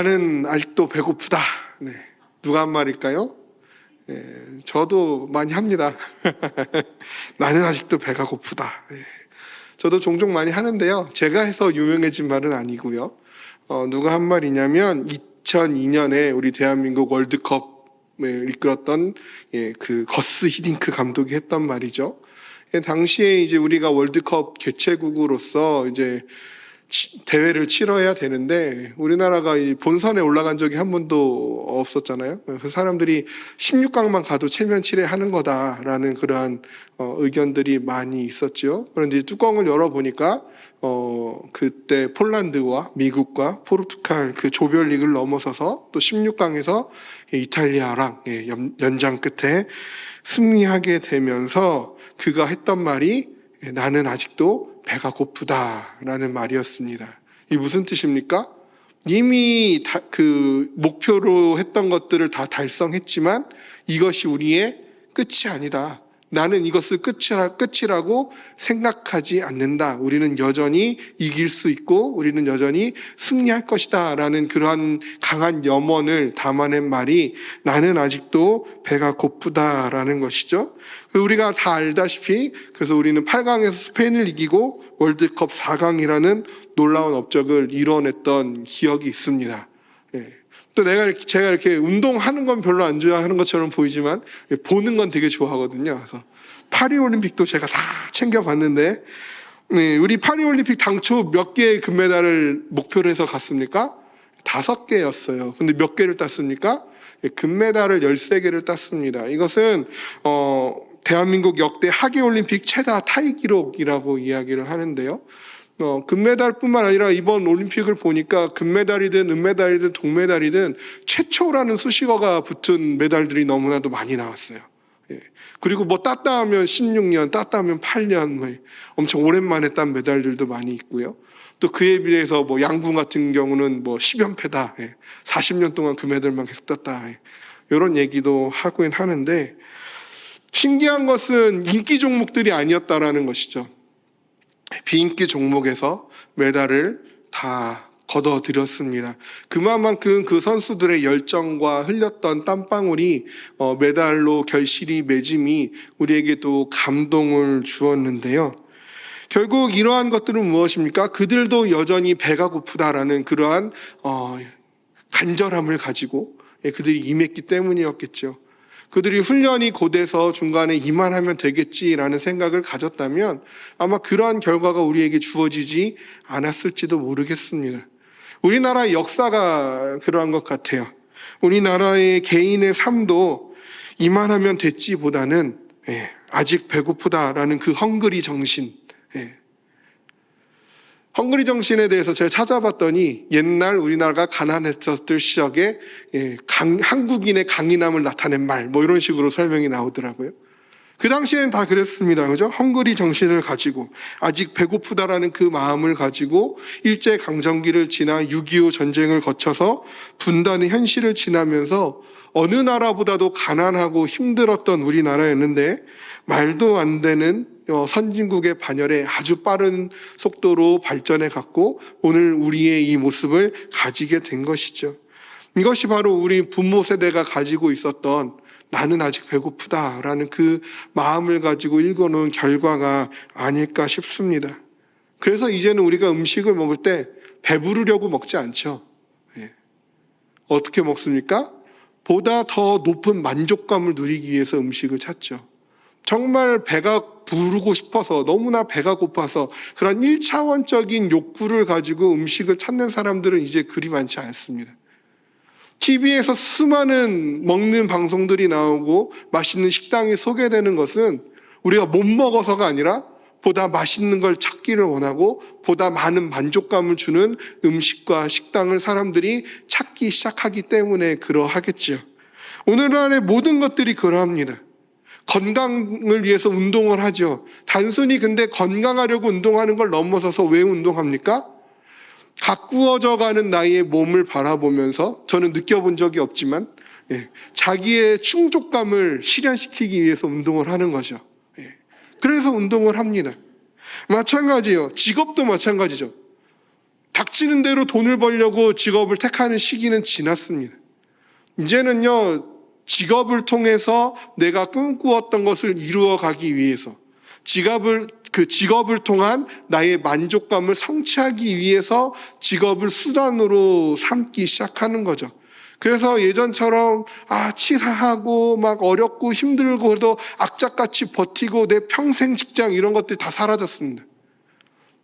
나는 아직도 배고프다. 네. 누가 한 말일까요? 예, 저도 많이 합니다. 나는 아직도 배가 고프다. 예. 저도 종종 많이 하는데요. 제가 해서 유명해진 말은 아니고요. 어, 누가 한 말이냐면 2002년에 우리 대한민국 월드컵을 이끌었던 예, 그 거스 히딩크 감독이 했던 말이죠. 예, 당시에 이제 우리가 월드컵 개최국으로서 이제 치- 대회를 치러야 되는데 우리나라가 이 본선에 올라간 적이 한 번도 없었잖아요. 그 사람들이 16강만 가도 체면치레 하는 거다라는 그러한 어, 의견들이 많이 있었죠. 그런데 이 뚜껑을 열어보니까 어, 그때 폴란드와 미국과 포르투갈 그 조별리그를 넘어서서 또 16강에서 이탈리아랑 예, 연- 연장 끝에 승리하게 되면서 그가 했던 말이 예, 나는 아직도 배가 고프다라는 말이었습니다. 이 무슨 뜻입니까? 이미 다- 그 목표로 했던 것들을 다 달성했지만 이것이 우리의 끝이 아니다. 나는 이것을 끝이라, 끝이라고 생각하지 않는다. 우리는 여전히 이길 수 있고 우리는 여전히 승리할 것이다. 라는 그러한 강한 염원을 담아낸 말이 나는 아직도 배가 고프다 라는 것이죠. 우리가 다 알다시피 그래서 우리는 8강에서 스페인을 이기고 월드컵 4강이라는 놀라운 업적을 이뤄냈던 기억이 있습니다. 예. 또 내가 제가 이렇게 운동하는 건 별로 안 좋아하는 것처럼 보이지만 보는 건 되게 좋아하거든요. 그래서 파리 올림픽도 제가 다 챙겨봤는데 네, 우리 파리 올림픽 당초 몇 개의 금메달을 목표로 해서 갔습니까? 다섯 개였어요. 근데 몇 개를 땄습니까? 예, 금메달을 13개를 땄습니다. 이것은 어, 대한민국 역대 하계 올림픽 최다 타이 기록이라고 이야기를 하는데요. 어, 금메달뿐만 아니라 이번 올림픽을 보니까 금메달이든 은메달이든 동메달이든 최초라는 수식어가 붙은 메달들이 너무나도 많이 나왔어요. 예. 그리고 뭐 땄다 하면 16년, 땄다 하면 8년, 뭐 엄청 오랜만에 딴 메달들도 많이 있고요. 또 그에 비해서 뭐 양궁 같은 경우는 뭐 10연패다. 예. 40년 동안 금메달만 계속 땄다. 예. 이런 얘기도 하긴 하는데 신기한 것은 인기 종목들이 아니었다라는 것이죠. 비인기 종목에서 메달을 다 거둬들였습니다. 그만큼 그 선수들의 열정과 흘렸던 땀방울이 어, 메달로 결실이 맺음이 우리에게도 감동을 주었는데요. 결국 이러한 것들은 무엇입니까? 그들도 여전히 배가 고프다라는 그러한 어, 간절함을 가지고 예, 그들이 임했기 때문이었겠죠. 그들이 훈련이 곧해서 중간에 이만하면 되겠지라는 생각을 가졌다면 아마 그러한 결과가 우리에게 주어지지 않았을지도 모르겠습니다. 우리나라의 역사가 그러한 것 같아요. 우리나라의 개인의 삶도 이만하면 됐지보다는 예, 아직 배고프다라는 그 헝그리 정신, 예. 헝그리 정신에 대해서 제가 찾아봤더니 옛날 우리나라가 가난했었을 시절에 예, 강- 한국인의 강인함을 나타낸 말, 뭐 이런 식으로 설명이 나오더라고요. 그 당시에는 다 그랬습니다. 그죠? 헝그리 정신을 가지고 아직 배고프다라는 그 마음을 가지고 일제 강점기를 지나 6.25 전쟁을 거쳐서 분단의 현실을 지나면서 어느 나라보다도 가난하고 힘들었던 우리나라였는데 말도 안 되는 어, 선진국의 반열에 아주 빠른 속도로 발전해 갔고 오늘 우리의 이 모습을 가지게 된 것이죠. 이것이 바로 우리 부모 세대가 가지고 있었던 나는 아직 배고프다라는 그 마음을 가지고 읽어놓은 결과가 아닐까 싶습니다. 그래서 이제는 우리가 음식을 먹을 때 배부르려고 먹지 않죠. 예. 어떻게 먹습니까? 보다 더 높은 만족감을 누리기 위해서 음식을 찾죠. 정말 배가 부르고 싶어서 너무나 배가 고파서 그런 일차원적인 욕구를 가지고 음식을 찾는 사람들은 이제 그리 많지 않습니다. TV에서 수많은 먹는 방송들이 나오고 맛있는 식당이 소개되는 것은 우리가 못 먹어서가 아니라 보다 맛있는 걸 찾기를 원하고 보다 많은 만족감을 주는 음식과 식당을 사람들이 찾기 시작하기 때문에 그러하겠지요. 오늘날의 모든 것들이 그러합니다. 건강을 위해서 운동을 하죠. 단순히 근데 건강하려고 운동하는 걸 넘어서서 왜 운동합니까? 가꾸어져 가는 나의 몸을 바라보면서 저는 느껴본 적이 없지만 예, 자기의 충족감을 실현시키기 위해서 운동을 하는 거죠. 예, 그래서 운동을 합니다. 마찬가지예요. 직업도 마찬가지죠. 닥치는 대로 돈을 벌려고 직업을 택하는 시기는 지났습니다. 이제는요, 직업을 통해서 내가 꿈꾸었던 것을 이루어 가기 위해서, 직업을, 그 직업을 통한 나의 만족감을 성취하기 위해서 직업을 수단으로 삼기 시작하는 거죠. 그래서 예전처럼 아 치사하고 막 어렵고 힘들고도 악착같이 버티고 내 평생 직장 이런 것들이 다 사라졌습니다.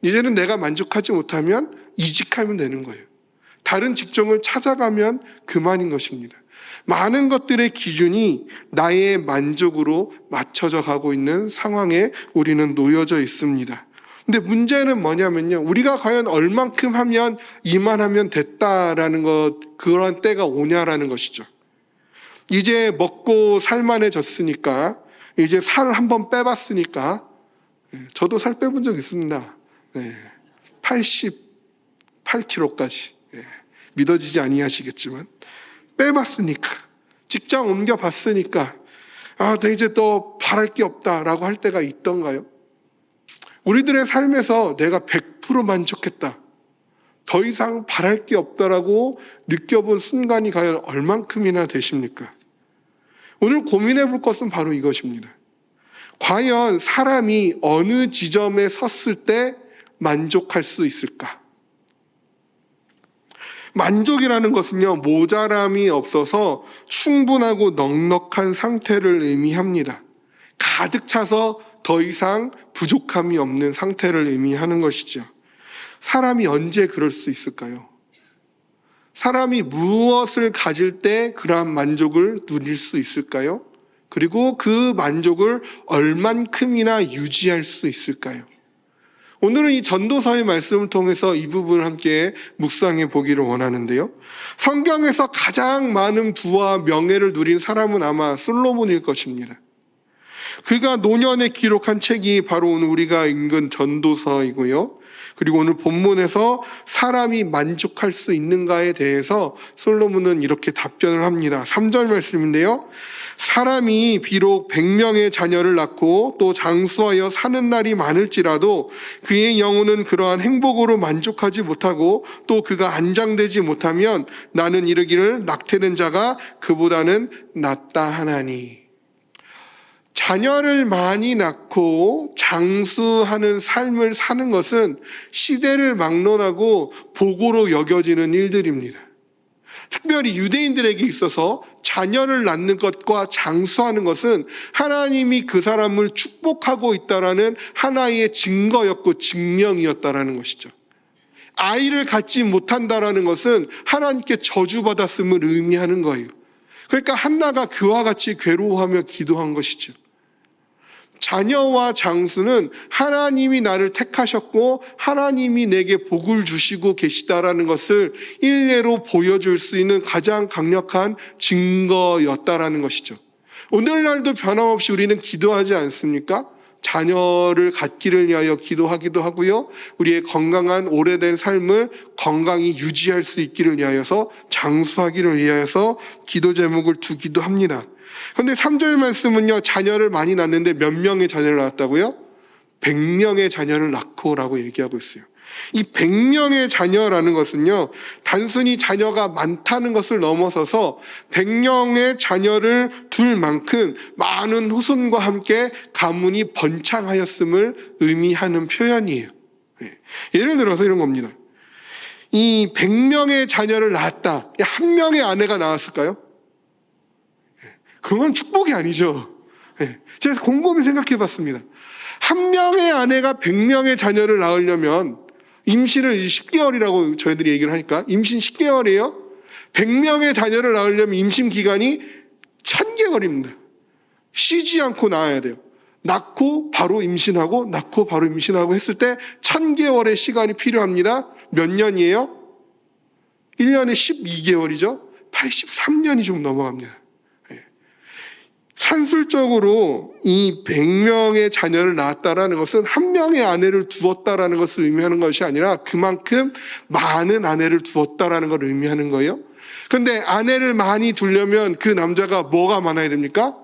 이제는 내가 만족하지 못하면 이직하면 되는 거예요. 다른 직종을 찾아가면 그만인 것입니다. 많은 것들의 기준이 나의 만족으로 맞춰져 가고 있는 상황에 우리는 놓여져 있습니다. 근데 문제는 뭐냐면요. 우리가 과연 얼만큼 하면 이만하면 됐다라는 것, 그런 때가 오냐라는 것이죠. 이제 먹고 살만해졌으니까, 이제 살을 한번 빼봤으니까, 네, 저도 살 빼본 적 있습니다. 네, 88kg까지. 네, 믿어지지 아니하시겠지만, 빼봤으니까, 직장 옮겨봤으니까, 아, 나 이제 또 바랄 게 없다라고 할 때가 있던가요? 우리들의 삶에서 내가 100% 만족했다. 더 이상 바랄 게 없다라고 느껴본 순간이 과연 얼만큼이나 되십니까? 오늘 고민해 볼 것은 바로 이것입니다. 과연 사람이 어느 지점에 섰을 때 만족할 수 있을까? 만족이라는 것은요, 모자람이 없어서 충분하고 넉넉한 상태를 의미합니다. 가득 차서 더 이상 부족함이 없는 상태를 의미하는 것이죠. 사람이 언제 그럴 수 있을까요? 사람이 무엇을 가질 때 그러한 만족을 누릴 수 있을까요? 그리고 그 만족을 얼만큼이나 유지할 수 있을까요? 오늘은 이 전도서의 말씀을 통해서 이 부분을 함께 묵상해 보기를 원하는데요. 성경에서 가장 많은 부와 명예를 누린 사람은 아마 솔로몬일 것입니다. 그가 노년에 기록한 책이 바로 오늘 우리가 읽은 전도서이고요. 그리고 오늘 본문에서 사람이 만족할 수 있는가에 대해서 솔로몬은 이렇게 답변을 합니다. 3절 말씀인데요. 사람이 비록 100명의 자녀를 낳고 또 장수하여 사는 날이 많을지라도 그의 영혼은 그러한 행복으로 만족하지 못하고 또 그가 안장되지 못하면 나는 이르기를 낙태된 자가 그보다는 낫다 하나니. 자녀를 많이 낳고 장수하는 삶을 사는 것은 시대를 막론하고 복으로 여겨지는 일들입니다. 특별히 유대인들에게 있어서 자녀를 낳는 것과 장수하는 것은 하나님이 그 사람을 축복하고 있다라는 하나의 증거였고 증명이었다라는 것이죠. 아이를 갖지 못한다라는 것은 하나님께 저주받았음을 의미하는 거예요. 그러니까 한나가 그와 같이 괴로워하며 기도한 것이죠. 자녀와 장수는 하나님이 나를 택하셨고 하나님이 내게 복을 주시고 계시다라는 것을 일례로 보여줄 수 있는 가장 강력한 증거였다라는 것이죠. 오늘날도 변함없이 우리는 기도하지 않습니까? 자녀를 갖기를 위하여 기도하기도 하고요. 우리의 건강한 오래된 삶을 건강히 유지할 수 있기를 위하여서 장수하기를 위하여서 기도 제목을 두기도 합니다. 그런데 3절 말씀은요, 자녀를 많이 낳는데 몇 명의 자녀를 낳았다고요? 100명의 자녀를 낳고라고 얘기하고 있어요. 이 100명의 자녀라는 것은요, 단순히 자녀가 많다는 것을 넘어서서 100명의 자녀를 둘 만큼 많은 후손과 함께 가문이 번창하였음을 의미하는 표현이에요. 예. 예를 들어서 이런 겁니다. 이 100명의 자녀를 낳았다. 한 명의 아내가 나왔을까요? 그건 축복이 아니죠. 예. 제가 곰곰이 생각해 봤습니다. 한 명의 아내가 100명의 자녀를 낳으려면 임신을 10개월이라고 저희들이 얘기를 하니까 임신 10개월이에요. 100명의 자녀를 낳으려면 임신 기간이 1000개월입니다. 쉬지 않고 낳아야 돼요. 낳고 바로 임신하고 낳고 바로 임신하고 했을 때 1000개월의 시간이 필요합니다. 몇 년이에요? 1년에 12개월이죠. 83년이 좀 넘어갑니다. 산술적으로 이 100명의 자녀를 낳았다라는 것은 한 명의 아내를 두었다라는 것을 의미하는 것이 아니라 그만큼 많은 아내를 두었다라는 걸 의미하는 거예요. 근데 아내를 많이 두려면 그 남자가 뭐가 많아야 됩니까?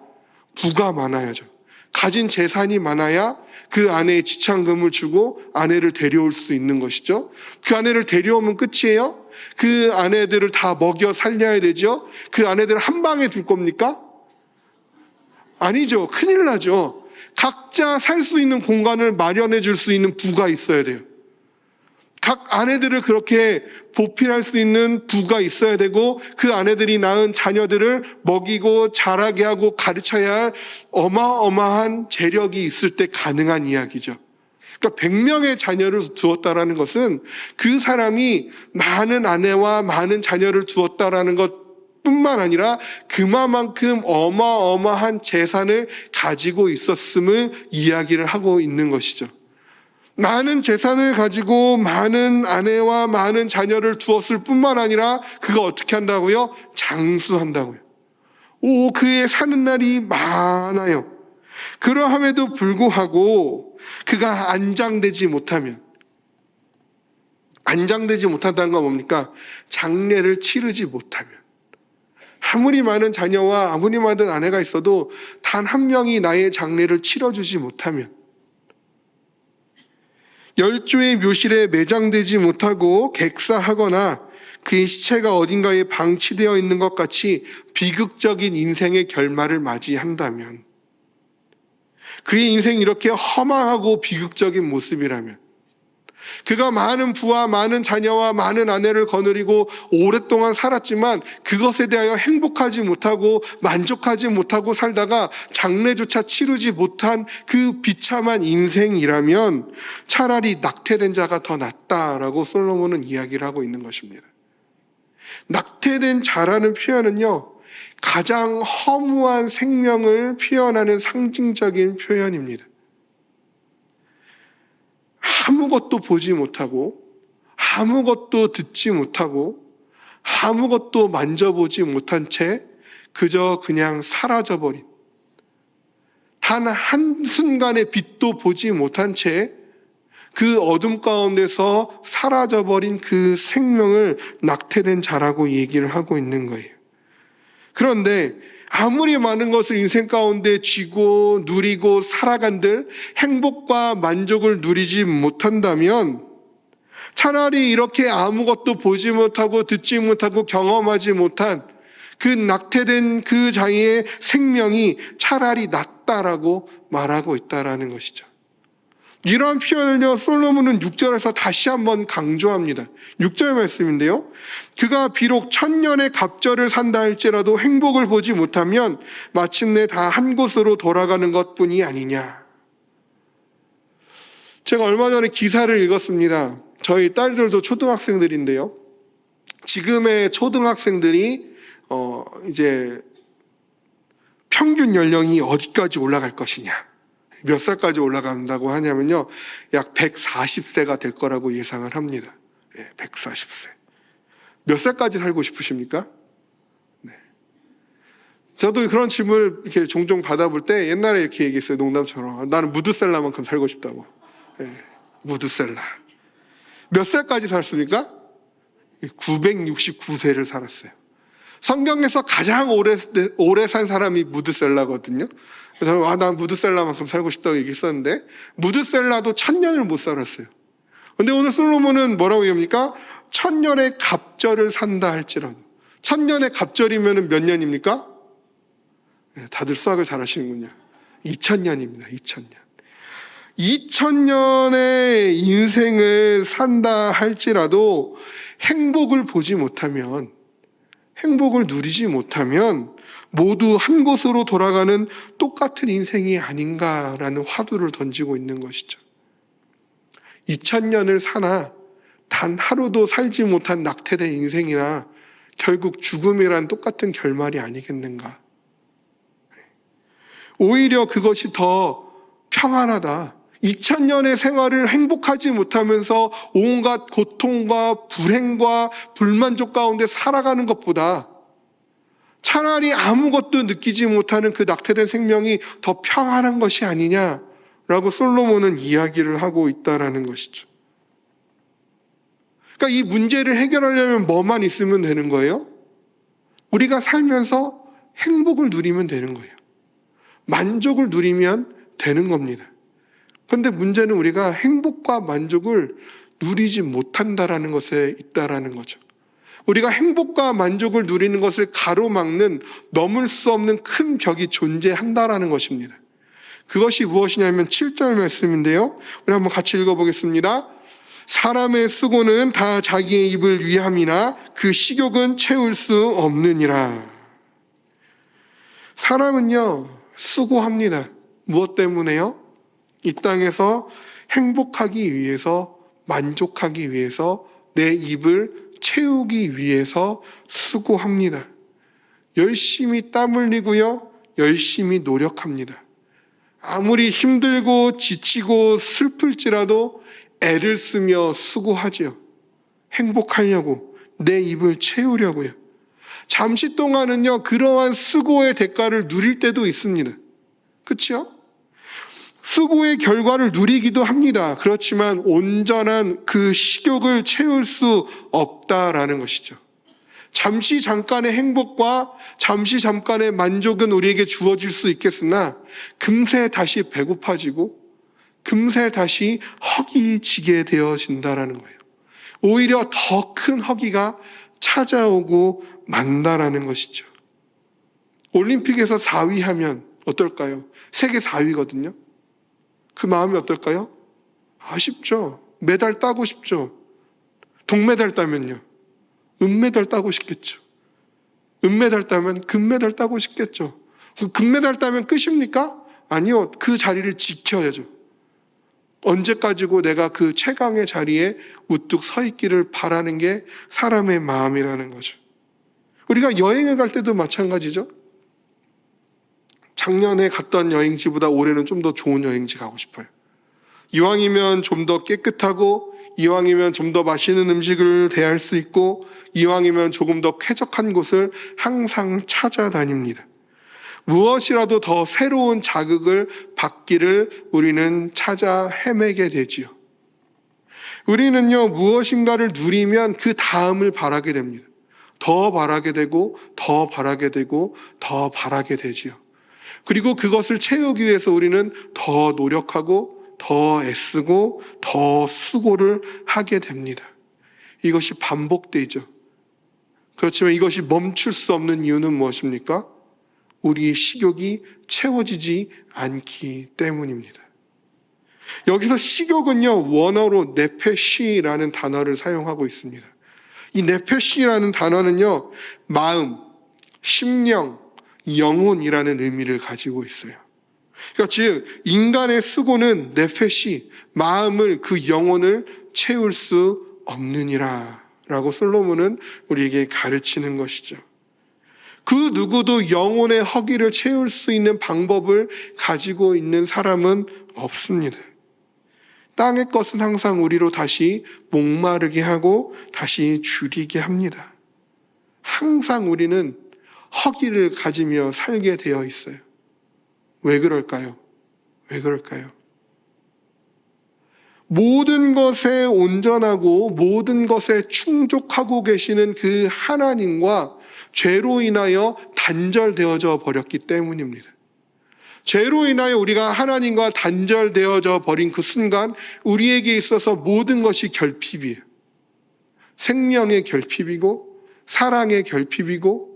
부가 많아야죠. 가진 재산이 많아야 그 아내의 지참금을 주고 아내를 데려올 수 있는 것이죠. 그 아내를 데려오면 끝이에요? 그 아내들을 다 먹여 살려야 되죠? 그 아내들을 한 방에 둘 겁니까? 아니죠. 큰일 나죠. 각자 살 수 있는 공간을 마련해 줄 수 있는 부가 있어야 돼요. 각 아내들을 그렇게 보필할 수 있는 부가 있어야 되고 그 아내들이 낳은 자녀들을 먹이고 자라게 하고 가르쳐야 할 어마어마한 재력이 있을 때 가능한 이야기죠. 그러니까 100명의 자녀를 두었다라는 것은 그 사람이 많은 아내와 많은 자녀를 두었다라는 것 뿐만 아니라 그만큼 어마어마한 재산을 가지고 있었음을 이야기를 하고 있는 것이죠. 많은 재산을 가지고 많은 아내와 많은 자녀를 두었을 뿐만 아니라 그가 어떻게 한다고요? 장수한다고요. 오, 그의 사는 날이 많아요. 그러함에도 불구하고 그가 안장되지 못하면 안장되지 못한다는 건 뭡니까? 장례를 치르지 못하면 아무리 많은 자녀와 아무리 많은 아내가 있어도 단 한 명이 나의 장례를 치러주지 못하면 열조의 묘실에 매장되지 못하고 객사하거나 그의 시체가 어딘가에 방치되어 있는 것 같이 비극적인 인생의 결말을 맞이한다면 그의 인생이 이렇게 허망하고 비극적인 모습이라면 그가 많은 부와 많은 자녀와 많은 아내를 거느리고 오랫동안 살았지만 그것에 대하여 행복하지 못하고 만족하지 못하고 살다가 장례조차 치르지 못한 그 비참한 인생이라면 차라리 낙태된 자가 더 낫다라고 솔로몬은 이야기를 하고 있는 것입니다. 낙태된 자라는 표현은요, 가장 허무한 생명을 표현하는 상징적인 표현입니다. 아무것도 보지 못하고 아무것도 듣지 못하고 아무것도 만져보지 못한 채 그저 그냥 사라져버린 단 한순간의 빛도 보지 못한 채 그 어둠 가운데서 사라져버린 그 생명을 낙태된 자라고 얘기를 하고 있는 거예요. 그런데 아무리 많은 것을 인생 가운데 쥐고 누리고 살아간들 행복과 만족을 누리지 못한다면 차라리 이렇게 아무것도 보지 못하고 듣지 못하고 경험하지 못한 그 낙태된 그 자의 생명이 차라리 낫다라고 말하고 있다라는 것이죠. 이러한 표현을요, 솔로몬은 6절에서 다시 한번 강조합니다. 6절 말씀인데요. 그가 비록 천년의 갑절을 산다 할지라도 행복을 보지 못하면 마침내 다 한 곳으로 돌아가는 것 뿐이 아니냐. 제가 얼마 전에 기사를 읽었습니다. 저희 딸들도 초등학생들인데요. 지금의 초등학생들이, 어, 이제 평균 연령이 어디까지 올라갈 것이냐. 몇 살까지 올라간다고 하냐면요. 약 140세가 될 거라고 예상을 합니다. 예, 140세. 몇 살까지 살고 싶으십니까? 네. 저도 그런 질문을 이렇게 종종 받아볼 때 옛날에 이렇게 얘기했어요. 농담처럼. 나는 무드셀라만큼 살고 싶다고. 예, 무드셀라. 몇 살까지 살았습니까? 969세를 살았어요. 성경에서 가장 오래, 오래 산 사람이 무드셀라거든요. 그래서 아, 난 무드셀라만큼 살고 싶다고 얘기했었는데 무드셀라도 천년을 못 살았어요. 근데 오늘 솔로몬은 뭐라고 얘기합니까? 천년의 갑절을 산다 할지라도 천년의 갑절이면 몇 년입니까? 네, 다들 수학을 잘 하시는군요. 2000년입니다. 2000년. 2000년의 인생을 산다 할지라도 행복을 보지 못하면 행복을 누리지 못하면 모두 한 곳으로 돌아가는 똑같은 인생이 아닌가라는 화두를 던지고 있는 것이죠. 2000년을 사나 단 하루도 살지 못한 낙태된 인생이나 결국 죽음이란 똑같은 결말이 아니겠는가. 오히려 그것이 더 평안하다. 2000년의 생활을 행복하지 못하면서 온갖 고통과 불행과 불만족 가운데 살아가는 것보다 차라리 아무것도 느끼지 못하는 그 낙태된 생명이 더 평안한 것이 아니냐라고 솔로몬은 이야기를 하고 있다라는 것이죠. 그러니까 이 문제를 해결하려면 뭐만 있으면 되는 거예요? 우리가 살면서 행복을 누리면 되는 거예요. 만족을 누리면 되는 겁니다. 그런데 문제는 우리가 행복과 만족을 누리지 못한다라는 것에 있다라는 거죠. 우리가 행복과 만족을 누리는 것을 가로막는 넘을 수 없는 큰 벽이 존재한다라는 것입니다. 그것이 무엇이냐면 7절 말씀인데요. 우리 한번 같이 읽어보겠습니다. 사람의 수고는 다 자기의 입을 위함이나 그 식욕은 채울 수 없느니라. 사람은요, 수고합니다. 무엇 때문에요? 이 땅에서 행복하기 위해서, 만족하기 위해서, 내 입을 채우기 위해서 수고합니다. 열심히 땀 흘리고요, 열심히 노력합니다. 아무리 힘들고 지치고 슬플지라도 애를 쓰며 수고하지요. 행복하려고, 내 입을 채우려고요. 잠시 동안은요, 그러한 수고의 대가를 누릴 때도 있습니다. 그렇죠? 수고의 결과를 누리기도 합니다. 그렇지만 온전한 그 식욕을 채울 수 없다라는 것이죠. 잠시 잠깐의 행복과 잠시 잠깐의 만족은 우리에게 주어질 수 있겠으나 금세 다시 배고파지고 금세 다시 허기 지게 되어진다라는 거예요. 오히려 더 큰 허기가 찾아오고 만다라는 것이죠. 올림픽에서 4위 하면 어떨까요? 세계 4위거든요. 그 마음이 어떨까요? 아쉽죠. 메달 따고 싶죠. 동메달 따면요. 은메달 따고 싶겠죠. 은메달 따면 금메달 따고 싶겠죠. 그 금메달 따면 끝입니까? 아니요. 그 자리를 지켜야죠. 언제까지고 내가 그 최강의 자리에 우뚝 서 있기를 바라는 게 사람의 마음이라는 거죠. 우리가 여행을 갈 때도 마찬가지죠. 작년에 갔던 여행지보다 올해는 좀 더 좋은 여행지 가고 싶어요. 이왕이면 좀 더 깨끗하고 이왕이면 좀 더 맛있는 음식을 대할 수 있고 이왕이면 조금 더 쾌적한 곳을 항상 찾아다닙니다. 무엇이라도 더 새로운 자극을 받기를 우리는 찾아 헤매게 되지요. 우리는요, 무엇인가를 누리면 그 다음을 바라게 됩니다. 더 바라게 되고, 더 바라게 되고, 더 바라게 되지요. 그리고 그것을 채우기 위해서 우리는 더 노력하고, 더 애쓰고, 더 수고를 하게 됩니다. 이것이 반복되죠. 그렇지만 이것이 멈출 수 없는 이유는 무엇입니까? 우리의 식욕이 채워지지 않기 때문입니다. 여기서 식욕은요, 원어로 네페시라는 단어를 사용하고 있습니다. 이 네페시라는 단어는요, 마음, 심령, 영혼이라는 의미를 가지고 있어요. 그러니까 즉, 인간의 수고는 네페시, 마음을 그 영혼을 채울 수 없느니라. 라고 솔로몬은 우리에게 가르치는 것이죠. 그 누구도 영혼의 허기를 채울 수 있는 방법을 가지고 있는 사람은 없습니다. 땅의 것은 항상 우리로 다시 목마르게 하고 다시 줄이게 합니다. 항상 우리는 허기를 가지며 살게 되어 있어요. 왜 그럴까요? 왜 그럴까요? 모든 것에 온전하고 모든 것에 충족하고 계시는 그 하나님과 죄로 인하여 단절되어져 버렸기 때문입니다. 죄로 인하여 우리가 하나님과 단절되어져 버린 그 순간 우리에게 있어서 모든 것이 결핍이에요. 생명의 결핍이고 사랑의 결핍이고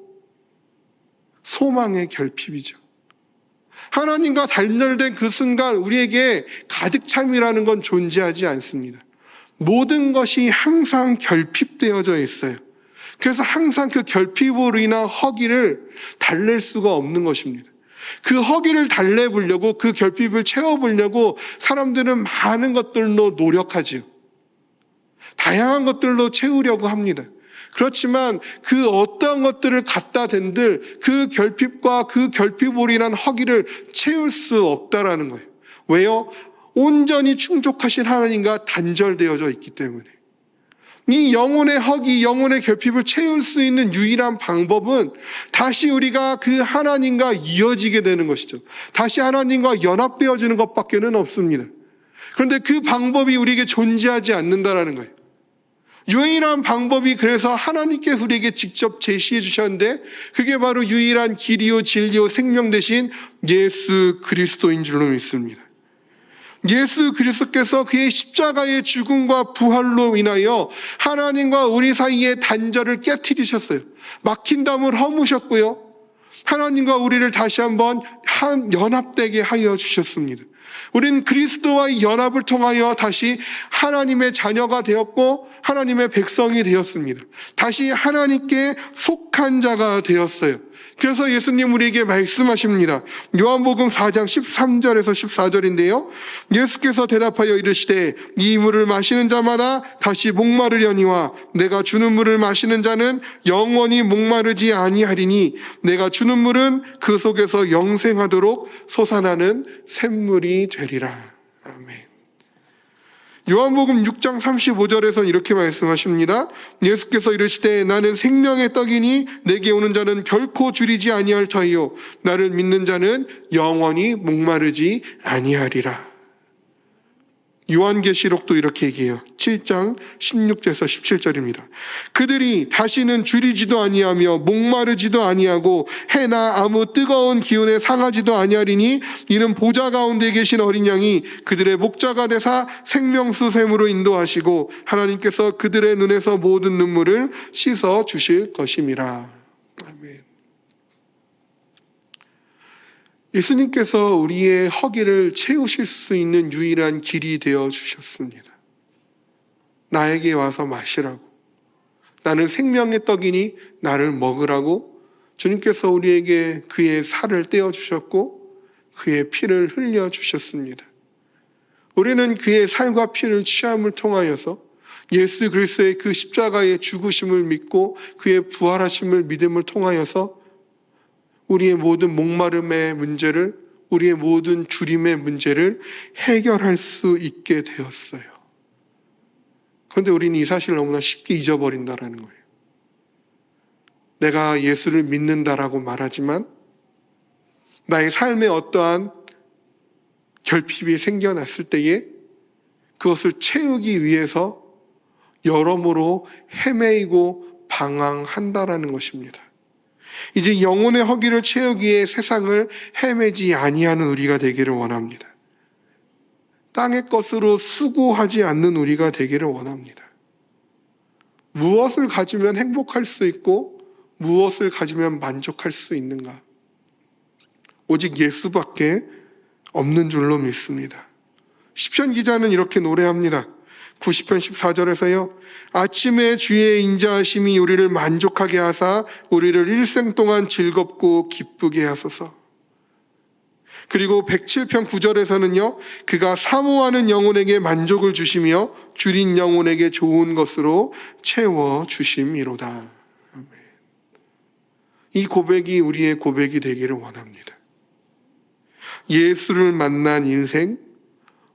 소망의 결핍이죠. 하나님과 단절된 그 순간 우리에게 가득 참이라는 건 존재하지 않습니다. 모든 것이 항상 결핍되어져 있어요. 그래서 항상 그 결핍으로 인한 허기를 달랠 수가 없는 것입니다. 그 허기를 달래보려고 그 결핍을 채워보려고 사람들은 많은 것들로 노력하지요. 다양한 것들로 채우려고 합니다. 그렇지만 그 어떠한 것들을 갖다 댄들 그 결핍과 그 결핍으로 인한 허기를 채울 수 없다라는 거예요. 왜요? 온전히 충족하신 하나님과 단절되어져 있기 때문에. 이 영혼의 허기, 영혼의 결핍을 채울 수 있는 유일한 방법은 다시 우리가 그 하나님과 이어지게 되는 것이죠. 다시 하나님과 연합되어지는 것밖에는 없습니다. 그런데 그 방법이 우리에게 존재하지 않는다라는 거예요. 유일한 방법이 그래서 하나님께서 우리에게 직접 제시해 주셨는데 그게 바로 유일한 길이요 진리요 생명 대신 예수 그리스도인 줄로 믿습니다. 예수 그리스도께서 그의 십자가의 죽음과 부활로 인하여 하나님과 우리 사이의 단절을 깨뜨리셨어요. 막힌 담을 허무셨고요. 하나님과 우리를 다시 한번 한 연합되게 하여 주셨습니다. 우린 그리스도와의 연합을 통하여 다시 하나님의 자녀가 되었고 하나님의 백성이 되었습니다. 다시 하나님께 속한 자가 되었어요. 그래서 예수님 우리에게 말씀하십니다. 요한복음 4장 13절에서 14절인데요. 예수께서 대답하여 이르시되 이 물을 마시는 자마다 다시 목마르려니와 내가 주는 물을 마시는 자는 영원히 목마르지 아니하리니 내가 주는 물은 그 속에서 영생하도록 솟아나는 샘물이 되리라. 아멘. 요한복음 6장 35절에서 이렇게 말씀하십니다. 예수께서 이르시되 나는 생명의 떡이니 내게 오는 자는 결코 줄이지 아니할 터이요 나를 믿는 자는 영원히 목마르지 아니하리라. 요한계시록도 이렇게 얘기해요. 7장 16절에서 17절입니다. 그들이 다시는 줄이지도 아니하며 목마르지도 아니하고 해나 아무 뜨거운 기운에 상하지도 아니하리니 이는 보좌 가운데 계신 어린 양이 그들의 목자가 되사 생명수 샘으로 인도하시고 하나님께서 그들의 눈에서 모든 눈물을 씻어 주실 것임이라. 아멘. 예수님께서 우리의 허기를 채우실 수 있는 유일한 길이 되어 주셨습니다. 나에게 와서 마시라고. 나는 생명의 떡이니 나를 먹으라고 주님께서 우리에게 그의 살을 떼어 주셨고 그의 피를 흘려 주셨습니다. 우리는 그의 살과 피를 취함을 통하여서 예수 그리스도의 그 십자가의 죽으심을 믿고 그의 부활하심을 믿음을 통하여서 우리의 모든 목마름의 문제를 우리의 모든 주림의 문제를 해결할 수 있게 되었어요. 그런데 우리는 이 사실을 너무나 쉽게 잊어버린다라는 거예요. 내가 예수를 믿는다라고 말하지만 나의 삶에 어떠한 결핍이 생겨났을 때에 그것을 채우기 위해서 여러모로 헤매이고 방황한다라는 것입니다. 이제 영혼의 허기를 채우기에 세상을 헤매지 아니하는 우리가 되기를 원합니다. 땅의 것으로 수고하지 않는 우리가 되기를 원합니다. 무엇을 가지면 행복할 수 있고 무엇을 가지면 만족할 수 있는가? 오직 예수밖에 없는 줄로 믿습니다. 시편 기자는 이렇게 노래합니다. 90편 14절에서요. 아침에 주의 인자하심이 우리를 만족하게 하사 우리를 일생 동안 즐겁고 기쁘게 하소서. 그리고 107편 9절에서는요. 그가 사모하는 영혼에게 만족을 주시며 줄인 영혼에게 좋은 것으로 채워 주심이로다. 이 고백이 우리의 고백이 되기를 원합니다. 예수를 만난 인생,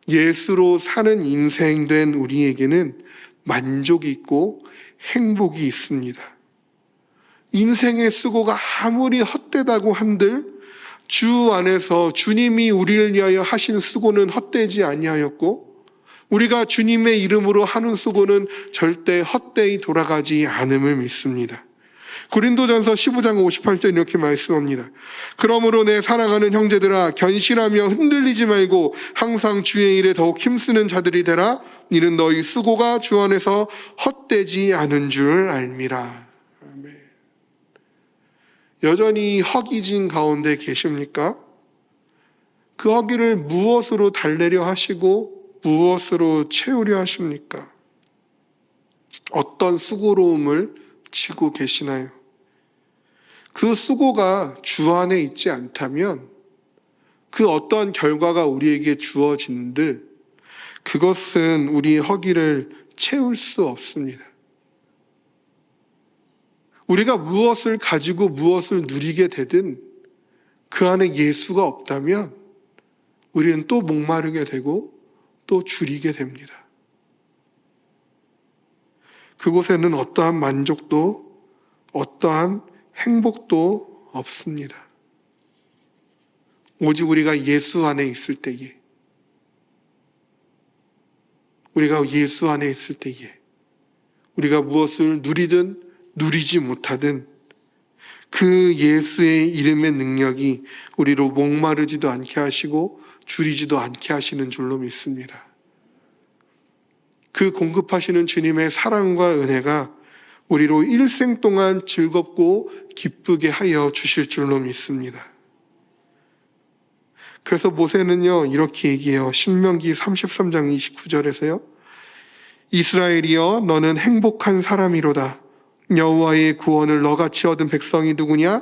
예수로 사는 인생 된 우리에게는 만족이 있고 행복이 있습니다. 인생의 수고가 아무리 헛되다고 한들 주 안에서 주님이 우리를 위하여 하신 수고는 헛되지 아니하였고 우리가 주님의 이름으로 하는 수고는 절대 헛되이 돌아가지 않음을 믿습니다. 고린도전서 15장 58절 이렇게 말씀합니다. 그러므로 내 사랑하는 형제들아 견실하며 흔들리지 말고 항상 주의 일에 더욱 힘쓰는 자들이 되라. 이는 너희 수고가 주 안에서 헛되지 않은 줄 알미라. 여전히 허기진 가운데 계십니까? 그 허기를 무엇으로 달래려 하시고 무엇으로 채우려 하십니까? 어떤 수고로움을 치고 계시나요? 그 수고가 주 안에 있지 않다면 그 어떠한 결과가 우리에게 주어진들 그것은 우리의 허기를 채울 수 없습니다. 우리가 무엇을 가지고 무엇을 누리게 되든 그 안에 예수가 없다면 우리는 또 목마르게 되고 또 줄이게 됩니다. 그곳에는 어떠한 만족도, 어떠한 행복도 없습니다. 오직 우리가 예수 안에 있을 때에, 우리가 예수 안에 있을 때에, 우리가 무엇을 누리든 누리지 못하든 그 예수의 이름의 능력이 우리로 목마르지도 않게 하시고 줄이지도 않게 하시는 줄로 믿습니다. 그 공급하시는 주님의 사랑과 은혜가 우리로 일생 동안 즐겁고 기쁘게 하여 주실 줄로 믿습니다. 그래서 모세는요, 이렇게 얘기해요. 신명기 33장 29절에서요. 이스라엘이여 너는 행복한 사람이로다. 여호와의 구원을 너같이 얻은 백성이 누구냐?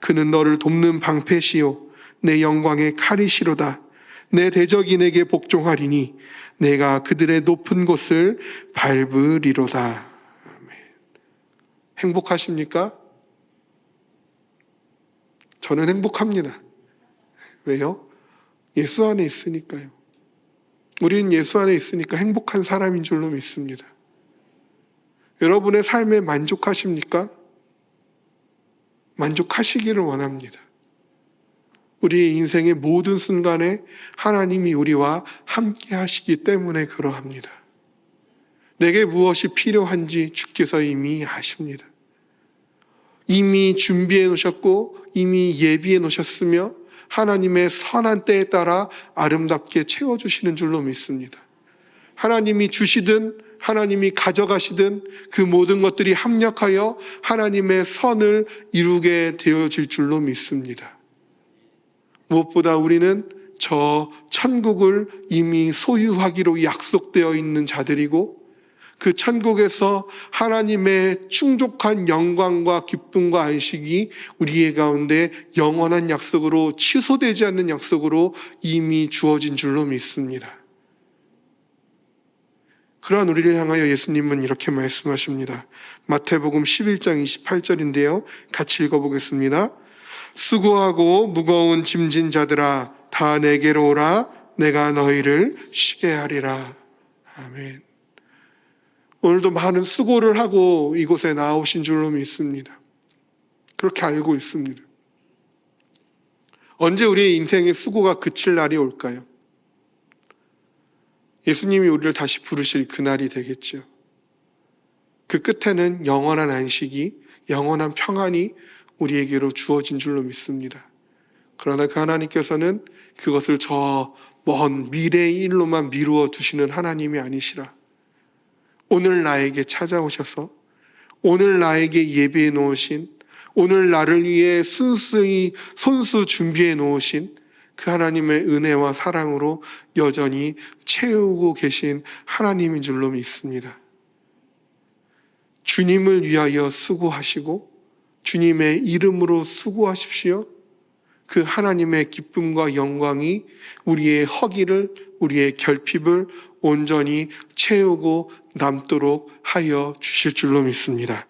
그는 너를 돕는 방패시요 내 영광의 칼이시로다. 내 대적인에게 복종하리니 내가 그들의 높은 곳을 밟으리로다. 행복하십니까? 저는 행복합니다. 왜요? 예수 안에 있으니까요. 우리는 예수 안에 있으니까 행복한 사람인 줄로 믿습니다. 여러분의 삶에 만족하십니까? 만족하시기를 원합니다. 우리의 인생의 모든 순간에 하나님이 우리와 함께 하시기 때문에 그러합니다. 내게 무엇이 필요한지 주께서 이미 아십니다. 이미 준비해 놓으셨고 이미 예비해 놓으셨으며 하나님의 선한 때에 따라 아름답게 채워주시는 줄로 믿습니다. 하나님이 주시든 하나님이 가져가시든 그 모든 것들이 합력하여 하나님의 선을 이루게 되어질 줄로 믿습니다. 무엇보다 우리는 저 천국을 이미 소유하기로 약속되어 있는 자들이고 그 천국에서 하나님의 충족한 영광과 기쁨과 안식이 우리의 가운데 영원한 약속으로 취소되지 않는 약속으로 이미 주어진 줄로 믿습니다. 그러한 우리를 향하여 예수님은 이렇게 말씀하십니다. 마태복음 11장 28절인데요. 같이 읽어보겠습니다. 수고하고 무거운 짐진 자들아 다 내게로 오라 내가 너희를 쉬게 하리라. 아멘. 오늘도 많은 수고를 하고 이곳에 나오신 줄로 믿습니다. 그렇게 알고 있습니다. 언제 우리의 인생의 수고가 그칠 날이 올까요? 예수님이 우리를 다시 부르실 그날이 되겠죠. 그 끝에는 영원한 안식이, 영원한 평안이 우리에게로 주어진 줄로 믿습니다. 그러나 그 하나님께서는 그것을 저 먼 미래의 일로만 미루어 두시는 하나님이 아니시라. 오늘 나에게 찾아오셔서 오늘 나에게 예비해 놓으신 오늘 나를 위해 순수히 손수 준비해 놓으신 그 하나님의 은혜와 사랑으로 여전히 채우고 계신 하나님인 줄로 믿습니다. 주님을 위하여 수고하시고 주님의 이름으로 수고하십시오. 그 하나님의 기쁨과 영광이 우리의 허기를, 우리의 결핍을 온전히 채우고 남도록 하여 주실 줄로 믿습니다.